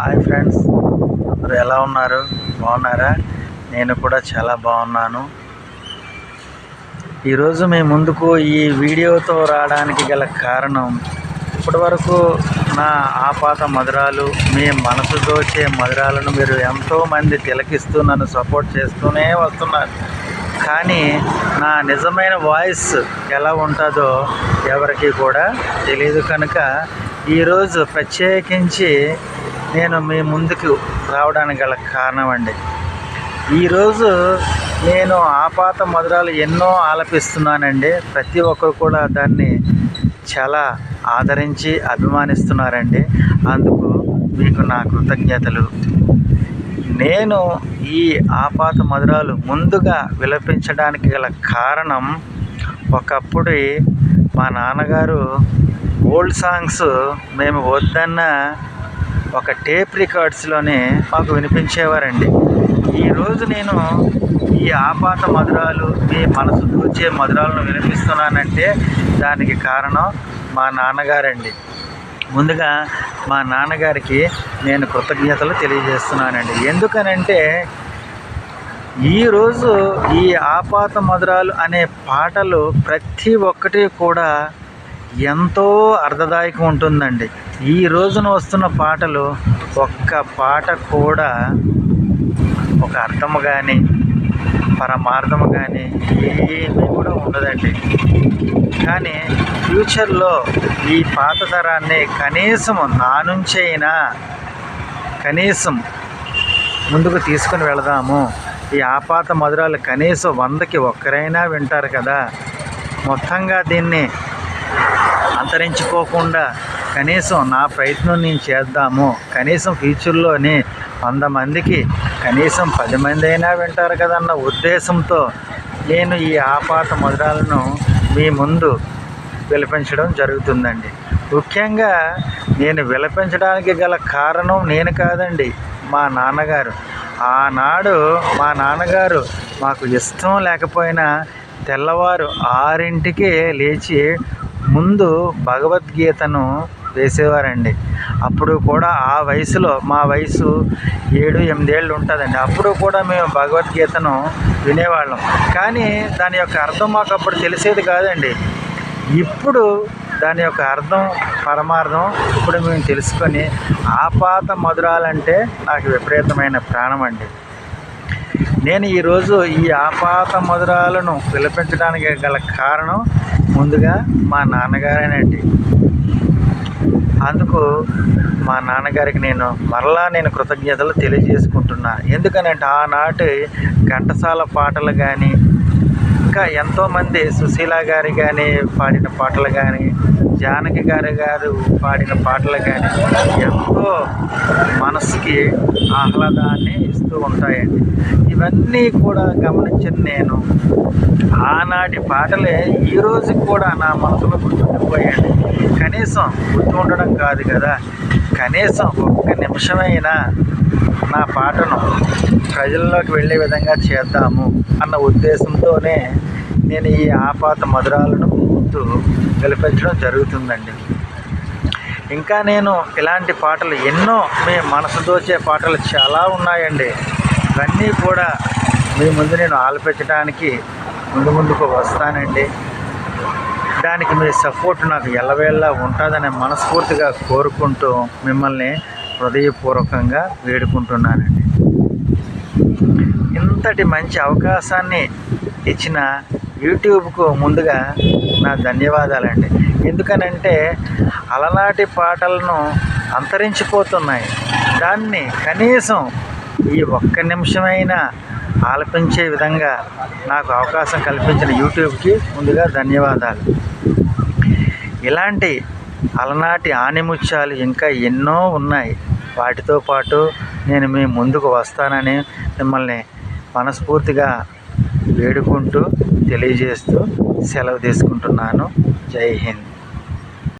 Hi friends అందరు ఎలా ఉన్నారు? బాగున్నారా? నేను కూడా చాలా బాగున్నాను. ఈరోజు మీ ముందుకు ఈ వీడియోతో రావడానికి గల కారణం ఇప్పటివరకు నా ఆపాత మధురాలు మీ మనసు దోచే మధురాలను మీరు ఎంతోమంది తిలకిస్తూ నన్ను సపోర్ట్ చేస్తూనే వస్తున్నారు. కానీ నా నిజమైన వాయిస్ ఎలా ఉంటుందో ఎవరికి కూడా తెలియదు కనుక ఈరోజు ప్రత్యేకించి నేను మీ ముందుకు రావడానికి గల కారణం అండి ఈరోజు నేను ఆపాత మధురాలు ఎన్నో ఆలపిస్తున్నానండి. ప్రతి ఒక్కరు కూడా దాన్ని చాలా ఆదరించి అభిమానిస్తున్నారండి. అందుకు మీకు నా కృతజ్ఞతలు. నేను ఈ ఆపాత మధురాలు ముందుగా విలపించడానికి గల కారణం ఒకప్పుడు మా నాన్నగారు ఓల్డ్ సాంగ్స్ మేము వద్దన్న ఒక టేప్ రికార్డ్స్లోనే మాకు వినిపించేవారండి. ఈరోజు నేను ఈ ఆపాత మధురాలు మీ మనసు దూచే మధురాలను వినిపిస్తున్నానంటే దానికి కారణం మా నాన్నగారండి. ముందుగా మా నాన్నగారికి నేను కృతజ్ఞతలు తెలియజేస్తున్నానండి. ఎందుకనంటే ఈరోజు ఈ ఆపాత మధురాలు అనే పాటలు ప్రతి ఒక్కటి కూడా ఎంతో అర్థదాయకం ఉంటుందండి. ఈ రోజున వస్తున్న పాటలు ఒక్క పాట కూడా ఒక అర్థము కానీ పరమార్థము కానీ ఏమీ కూడా ఉండదండి. కానీ ఫ్యూచర్లో ఈ పాత తరాన్ని కనీసం నా నుంచైనా కనీసం ముందుకు తీసుకుని వెళదాము. ఈ ఆపాత మధురాలు కనీసం వందకి ఒక్కరైనా వింటారు కదా. మొత్తంగా దీన్ని అంతరించిపోకుండా కనీసం నా ప్రయత్నం నేను చేద్దాము. కనీసం ఫ్యూచర్లోని వంద మందికి కనీసం పది మంది అయినా వింటారు కదన్న ఉద్దేశంతో నేను ఈ ఆపాత మధురాలను మీ ముందు విలపించడం జరుగుతుందండి. ముఖ్యంగా నేను విలపించడానికి గల కారణం నేను కాదండి మా నాన్నగారు. ఆనాడు మా నాన్నగారు మాకు ఇష్టం లేకపోయినా తెల్లవారు ఆరింటికే లేచి ముందు భగవద్గీతను వేసేవారండి. అప్పుడు కూడా ఆ వయసులో మా వయసు ఏడు ఎనిమిదేళ్ళు ఉంటుందండి. అప్పుడు కూడా మేము భగవద్గీతను వినేవాళ్ళం. కానీ దాని యొక్క అర్థం మాకు అప్పుడు తెలిసేది కాదండి. ఇప్పుడు దాని యొక్క అర్థం పరమార్థం ఇప్పుడు మేము తెలుసుకొని ఆపాత మధురాలంటే నాకు విపరీతమైన ప్రాణం అండి నేను ఈరోజు ఈ ఆపాత మధురాలను పిలిపించడానికి గల కారణం ముందుగా మా నాన్నగారేనండి. అందుకు మా నాన్నగారికి నేను మరలా నేను కృతజ్ఞతలు తెలియజేసుకుంటున్నా. ఎందుకనంటే ఆనాటి ఘంటసాల పాటలు కానీ ఇంకా ఎంతోమంది సుశీల గారి కానీ పాడిన పాటలు కానీ జానకి గారి గారు పాడిన పాటలు కానీ ఎంతో మనసుకి ఆహ్లాదాన్ని ఇస్తూ ఉంటాయండి. ఇవన్నీ కూడా గమనించిన నేను. ఆనాటి పాటలే ఈ కూడా నా మనసులో గుర్తుండిపోయాయి. కనీసం గుర్తు ఉండడం కాదు కదా. కనీసం ఒక్క నిమిషమైనా నా పాటను ప్రజల్లోకి వెళ్ళే విధంగా చేద్దాము అన్న ఉద్దేశంతోనే నేను ఈ ఆపాత మధురాలను ముందు గెలిపించడం జరుగుతుందండి. ఇంకా నేను ఇలాంటి పాటలు ఎన్నో మీ మనసు దోచే పాటలు చాలా ఉన్నాయండి. ఇవన్నీ కూడా మీ ముందు నేను ఆలపించడానికి ముందు ముందుకు వస్తానండి. దానికి మీ సపోర్ట్ నాకు ఎల్లవేళ్ళ ఉంటుందని మనస్ఫూర్తిగా కోరుకుంటూ మిమ్మల్ని హృదయపూర్వకంగా వేడుకుంటున్నానండి. ఇంతటి మంచి అవకాశాన్ని ఇచ్చిన యూట్యూబ్కు ముందుగా నా ధన్యవాదాలండి. ఎందుకనంటే అలనాటి పాటలను అంతరించిపోతున్నాయి. దాన్ని కనీసం ఈ ఒక్క నిమిషమైనా ఆలపించే విధంగా నాకు అవకాశం కల్పించిన యూట్యూబ్కి ముందుగా ధన్యవాదాలు. ఇలాంటి అలనాటి ఆనిముత్యాలు ఇంకా ఎన్నో ఉన్నాయి. వాటితో పాటు నేను మీ ముందుకు వస్తానని మిమ్మల్ని మనస్ఫూర్తిగా వేడుకుంటూ తెలియజేస్తూ సెలవు తీసుకుంటున్నాను. జై హింద్.